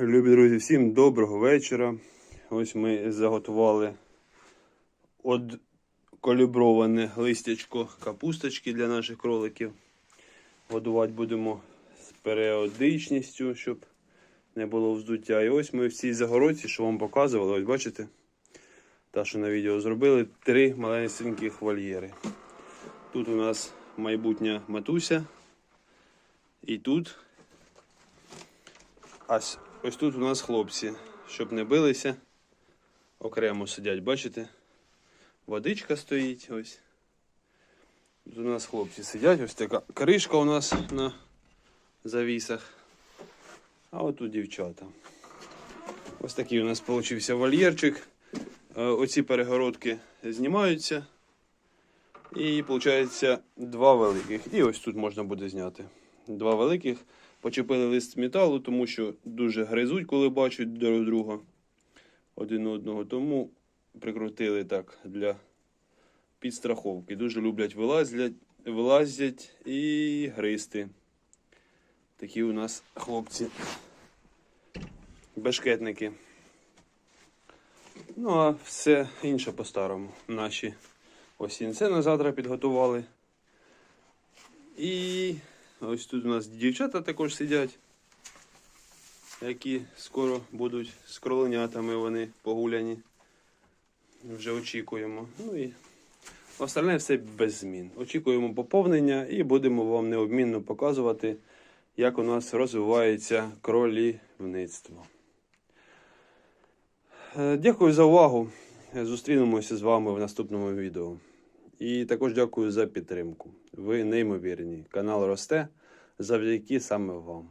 Любі друзі, всім доброго вечора. Ось ми заготували откаліброване листячко капусточки для наших кроликів. Годувати будемо з періодичністю, щоб не було вздуття. І ось ми в цій загородці, що вам показували, ось бачите, та, що на відео зробили, три маленьких вольєри. Тут у нас майбутня матуся. І тут Ось, ось тут у нас хлопці, щоб не билися, окремо сидять, бачите? Водичка стоїть ось. Тут у нас хлопці сидять, ось така кришка у нас на завісах. А от тут дівчата. Ось такий у нас получився вольєрчик. Е, Оці перегородки знімаються. І виходить два великих. І ось тут можна буде зняти. Два великих. Почепили лист металу, тому що дуже гризуть, коли бачать друг друга один одного. Тому прикрутили так для підстраховки. Дуже люблять вилазять, вилазять і гризти. Такі у нас хлопці. Бешкетники. Ну, а все інше по-старому. Наші осінце на завтра підготували. І ось тут у нас дівчата також сидять, які скоро будуть з кроленятами вони погуляні. Вже очікуємо. Ну і остальне все без змін. Очікуємо поповнення і будемо вам необмінно показувати, як у нас розвивається кролівництво. Е, Дякую за увагу. Зустрінемося з вами в наступному відео. І також дякую за підтримку. Ви неймовірні. Канал росте завдяки саме вам.